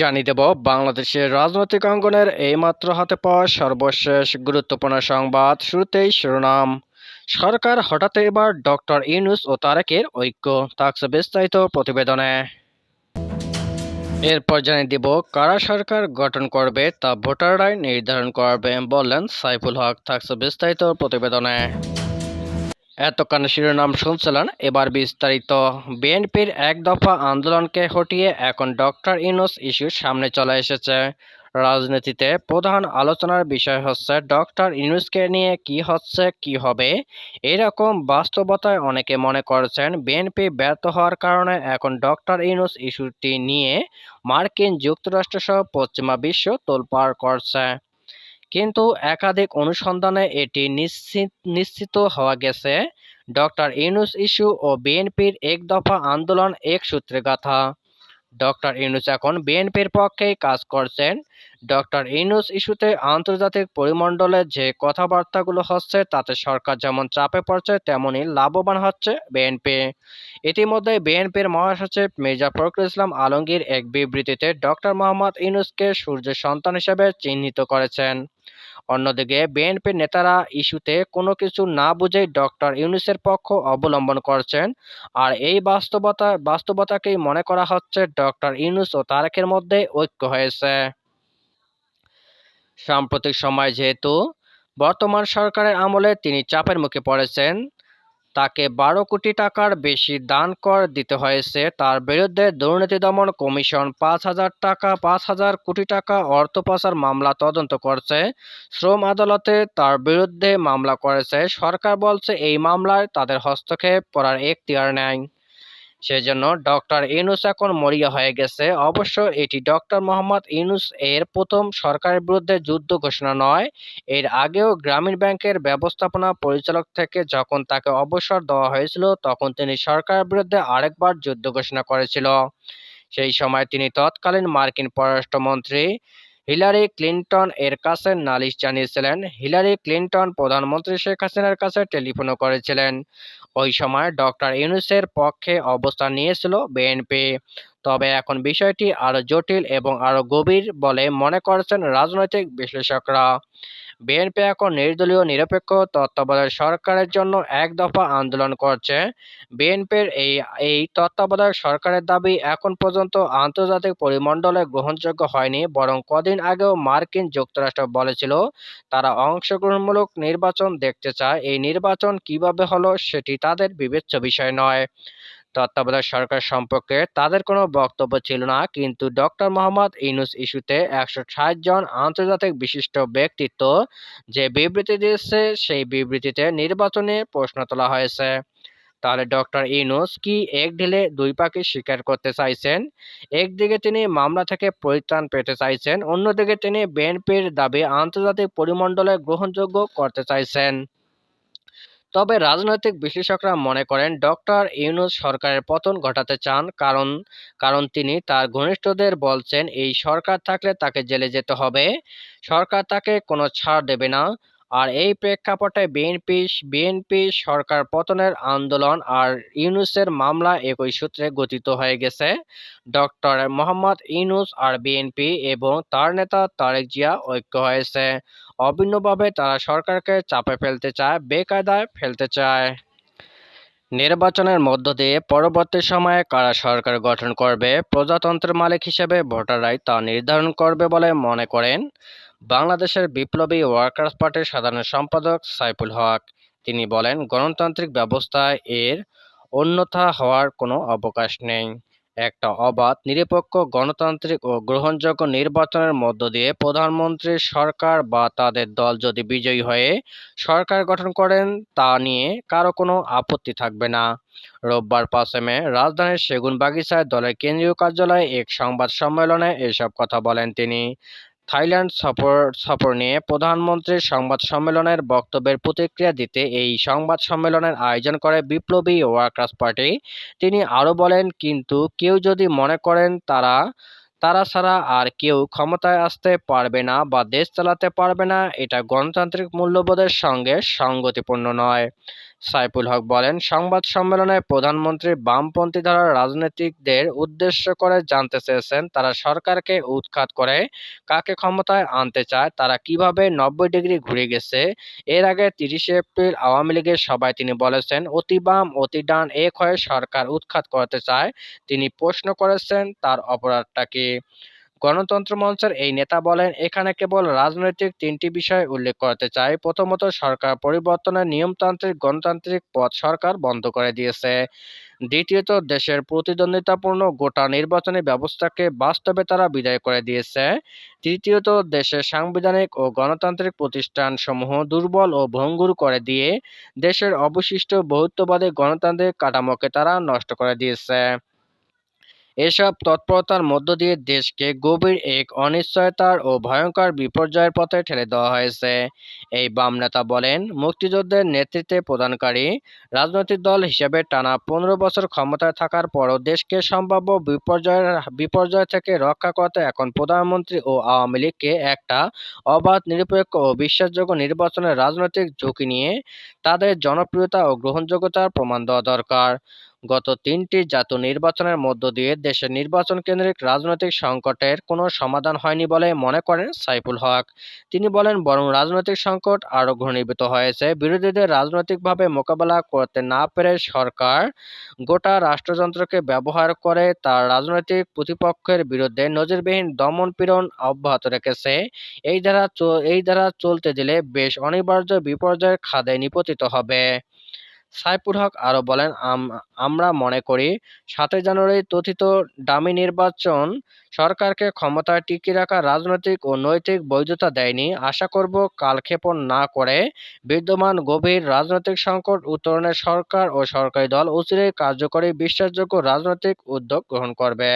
জানিয়ে দেব, বাংলাদেশের রাজনৈতিক অঙ্গনের এইমাত্র হাতে পাওয়া সর্বশেষ গুরুত্বপূর্ণ সংবাদ শুরুতেই শিরোনাম। সরকার হঠাৎ এবার ডক্টর ইউনুস ও তারেকের ঐক্য থাকছে বিস্তারিত প্রতিবেদনে। এরপর জানিয়ে দিব, কারা সরকার গঠন করবে তা ভোটাররাই নির্ধারণ করবে বললেন সাইফুল হক, থাকছে বিস্তারিত প্রতিবেদনে। এতক্ষণ শিরোনাম শুনছিলেন। এবার বিস্তারিত। বিএনপির এক দফা আন্দোলনকে হটিয়ে এখন ডক্টর ইউনুস ইস্যু সামনে চলে এসেছে। রাজনীতিতে প্রধান আলোচনার বিষয় হচ্ছে, ডক্টর ইউনুসকে নিয়ে কি হচ্ছে, কি হবে? এরকম বাস্তবতায় অনেকে মনে করছেন, বিএনপি ব্যর্থ হওয়ার কারণে এখন ডক্টর ইউনুস ইস্যুটি নিয়ে মার্কিন যুক্তরাষ্ট্রসহ পশ্চিমা বিশ্ব তোলপাড় করছে। কিন্তু একাধিক অনুসন্ধানে এটি নিশ্চিত নিশ্চিত হওয়া গেছে। ডক্টর ইউনুস ইস্যু ও বিএনপির এক দফা আন্দোলন এক সূত্রে গাথা। ডক্টর ইউনুস এখন বিএনপির পক্ষেই কাজ করছেন। ডক্টর ইউনুস ইস্যুতে আন্তর্জাতিক পরিমণ্ডলে যে কথাবার্তাগুলো হচ্ছে, তাতে সরকার যেমন চাপে পড়ছে, তেমনই লাভবান হচ্ছে বিএনপি। ইতিমধ্যে বিএনপির মহাসচিব মির্জা ফখরুল ইসলাম আলমগীর এক বিবৃতিতে ডক্টর মোহাম্মদ ইউনুসকে সূর্যের সন্তান হিসেবে চিহ্নিত করেছেন। অন্যদিকে বিএনপির নেতারা ইস্যুতে কোনো কিছু না বুঝেই ডক্টর ইউনুসের পক্ষ অবলম্বন করছেন। আর এই বাস্তবতা, বাস্তবতাকেই মনে করা হচ্ছে ডক্টর ইউনুস ও তারেকের মধ্যে ঐক্য হয়েছে। সাম্প্রতিক সময় যেহেতু বর্তমান সরকারের আমলে তিনি চাপের মুখে পড়েছেন তাকে বারো কোটি টাকার বেশি দান কর দিতে হয়েছে। তার বিরুদ্ধে দুর্নীতি দমন কমিশন পাঁচ হাজার টাকা, পাঁচ হাজার কোটি টাকা অর্থ পাচার মামলা তদন্ত করছে। শ্রম আদালতে তার বিরুদ্ধে মামলা করেছে। সরকার বলছে, এই মামলায় তাদের হস্তক্ষেপ করার এখতিয়ার নেয় সেজন্য ডক্টর ইউনুস এখন মরিয়া হয়ে গেছে। অবশ্য এটি ডক্টর মোহাম্মদ ইউনুস এর প্রথম সরকারের বিরুদ্ধে যুদ্ধ ঘোষণা নয়। এর আগেও গ্রামীণ ব্যাংকের ব্যবস্থাপনা পরিচালক থেকে যখন তাকে অবসর দেওয়া হয়েছিল, তখন তিনি সরকারের বিরুদ্ধে আরেকবার যুদ্ধ ঘোষণা করেছিল। সেই সময় তিনি তৎকালীন মার্কিন পররাষ্ট্রমন্ত্রী হিলারি ক্লিন্টন এর কাছে নালিশ জানিয়েছিলেন। হিলারি ক্লিন্টন প্রধানমন্ত্রী শেখ হাসিনার কাছে টেলিফোনও করেছিলেন। ওই সময় ডক্টর ইউনুসের পক্ষে অবস্থান নিয়েছিল বিএনপি। তবে এখন বিষয়টি আরও জটিল এবং আরও গভীর বলে মনে করছেন রাজনৈতিক বিশ্লেষকরা। বিএনপি এখন নির্দলীয় নিরপেক্ষ তত্ত্বাবধায়ক সরকারের জন্য এক দফা আন্দোলন করছে। বিএনপির এই এই তত্ত্বাবধায়ক সরকারের দাবি এখন পর্যন্ত আন্তর্জাতিক পরিমণ্ডলে গ্রহণযোগ্য হয়নি, বরং কদিন আগেও মার্কিন যুক্তরাষ্ট্র বলেছিল তারা অংশগ্রহণমূলক নির্বাচন দেখতে চায়। এই নির্বাচন কীভাবে হলো সেটি তাদের বিবেচ্য বিষয় নয়। তত্ত্বাবধায়ক সরকার সম্পর্কে তাদের কোনো বক্তব্য ছিল না, কিন্তু ডক্টর মোহাম্মদ ইউনুস ইস্যুতে একশো ষাট জন আন্তর্জাতিক বিশিষ্ট ব্যক্তিত্ব যে বিবৃতি দিয়েছে, সেই বিবৃতিতে নির্বাচনে প্রশ্ন তোলা হয়েছে। তাহলে ডক্টর ইউনুস কি এক ঢিলে দুই পাখি স্বীকার করতে চাইছেন? একদিকে তিনি মামলা থেকে পরিত্রাণ পেতে চাইছেন, অন্যদিকে তিনি বিএনপির দাবি আন্তর্জাতিক পরিমণ্ডলে গ্রহণযোগ্য করতে চাইছেন। তবে রাজনৈতিক বিশ্লেষকরা মনে করেন ডক্টর ইউনুস সরকারের পতন ঘটাতে চান, কারণ কারণ তিনি তার ঘনিষ্ঠদের বলছেন, এই সরকার থাকলে তাকে জেলে যেতে হবে। সরকার তাকে কোনো ছাড় দেবে না। আর এই প্রেক্ষাপটে বিএনপি বিএনপি সরকার পতনের আন্দোলন আর ইউনুসের মামলা একই সূত্রে গঠিত হয়ে গেছে। ডক্টর মোহাম্মদ ইউনুস আর বিএনপি এবং তার নেতা তারেক জিয়া ঐক্য হয়েছে। অভিন্নভাবে তারা সরকারকে চাপে ফেলতে চায়, বেকায়দায় ফেলতে চায়। নির্বাচনের মধ্য দিয়ে পরবর্তী সময়ে কারা সরকার গঠন করবে, প্রজাতন্ত্রের মালিক হিসেবে ভোটাররাই তা নির্ধারণ করবে বলে মনে করেন বাংলাদেশের বিপ্লবী ওয়ার্কার্স পার্টির সাধারণ সম্পাদক সাইফুল হক। তিনি বলেন, গণতান্ত্রিক ব্যবস্থায় এর অন্যথা হওয়ার কোনো অবকাশ নেই। একটা অবাধ, নিরপেক্ষ গণতান্ত্রিক ও গ্রহণযোগ্য নির্বাচনের মধ্য দিয়ে প্রধানমন্ত্রী সরকার বা তাদের দল যদি বিজয়ী হয়ে সরকার গঠন করেন, তা নিয়ে কারও কোনো আপত্তি থাকবে না। রোববার পাঁচে মে, রাজধানীর সেগুনবাগিচায় দলের কেন্দ্রীয় কার্যালয়ে এক সংবাদ সম্মেলনে এসব কথা বলেন তিনি। থাইল্যান্ড সফর সফর নিয়ে প্রধানমন্ত্রীর সংবাদ সম্মেলনের বক্তব্যের প্রতিক্রিয়া দিতে এই সংবাদ সম্মেলনের আয়োজন করে বিপ্লবী ওয়ার্কার্স পার্টি। তিনি আরও বলেন, কিন্তু কেউ যদি মনে করেন তারা তারা ছাড়া আর কেউ ক্ষমতায় আসতে পারবে না বা দেশ চালাতে পারবে না, এটা গণতান্ত্রিক মূল্যবোধের সঙ্গে সঙ্গতিপূর্ণ নয়। সাইফুল হক বলেন, সংবাদ সম্মেলনে প্রধানমন্ত্রী বামপন্থী ধারার রাজনীতিকদের উদ্দেশ্য করে জানতে চেয়েছেন, তারা সরকারকে উৎখাত করে কাকে ক্ষমতায় আনতে চায়, তারা কীভাবে নব্বই ডিগ্রি ঘুরে গেছে, এর আগে তিরিশে এপ্রিল আওয়ামী লীগের সভায় তিনি বলেছেন, অতি বাম, অতি ডান, এক হয়ে সরকার উৎখাত করতে চায়, তিনি প্রশ্ন করেছেন তার অপরাধটা কি? গণতন্ত্র মঞ্চের এই নেতা বলেন, এখানে কেবল রাজনৈতিক তিনটি বিষয় উল্লেখ করতে চাই। প্রথমত, সরকার পরিবর্তনের নিয়মতান্ত্রিক, গণতান্ত্রিক পথ সরকার বন্ধ করে দিয়েছে। দ্বিতীয়ত, দেশের প্রতিদ্বন্দ্বিতাপূর্ণ গোটা নির্বাচনী ব্যবস্থাকে বাস্তবে তারা বিদায় করে দিয়েছে। তৃতীয়ত, দেশের সাংবিধানিক ও গণতান্ত্রিক প্রতিষ্ঠানসমূহ দুর্বল ও ভঙ্গুর করে দিয়ে দেশের অবশিষ্ট বহুত্ববাদী গণতান্ত্রিক কাঠামোকে তারা নষ্ট করে দিয়েছে। এসব তৎপরতার মধ্য দিয়ে দেশকে গভীর এক অনিশ্চয়তার ও ভয়ঙ্কর বিপর্যয়ের পথে ঠেলে দেওয়া হয়েছে। এই বাম নেতা বলেন, মুক্তিযুদ্ধের নেতৃত্বে প্রদানকারী রাজনৈতিক দল হিসেবে টানা পনেরো বছর ক্ষমতায় থাকার পরও দেশকে সম্ভাব্য বিপর্যয়ের বিপর্যয় থেকে রক্ষা করতে এখন প্রধানমন্ত্রী ও আওয়ামী লীগকে একটা অবাধ, নিরপেক্ষ ও বিশ্বাসযোগ্য নির্বাচনের রাজনৈতিক ঝুঁকি নিয়ে তাদের জনপ্রিয়তা ও গ্রহণযোগ্যতার প্রমাণ দেওয়া দরকার। গত তিনটি জাতীয় নির্বাচনের মধ্য দিয়ে দেশের নির্বাচন কেন্দ্রিক রাজনৈতিক সংকটের কোনো সমাধান হয়নি বলে মনে করেন সাইফুল হক। তিনি বলেন, বরং রাজনৈতিক সংকট আরও ঘনীভূত হয়েছে। বিরোধীদের রাজনৈতিকভাবে মোকাবেলা করতে না পেরে সরকার গোটা রাষ্ট্রযন্ত্রকে ব্যবহার করে তার রাজনৈতিক প্রতিপক্ষের বিরুদ্ধে নজিরবিহীন দমন পীড়ন অব্যাহত রেখেছে। এই ধারা এই ধারা চলতে দিলে বেশ অনিবার্য বিপর্যয়ের খাদে নিপতিত হবে। সাইফুল হক আরও বলেন আমরা মনে করি সাতই জানুয়ারি তথিত ডামি নির্বাচন সরকারকে ক্ষমতায় টিকিয়ে রাখার রাজনৈতিক ও নৈতিক বৈধতা দেয়নি। আশা করব কালক্ষেপণ না করে বিদ্যমান গভীর রাজনৈতিক সংকট উত্তরণে সরকার ও সরকারি দল অচিরেই কার্যকরী, বিশ্বাসযোগ্য রাজনৈতিক উদ্যোগ গ্রহণ করবে।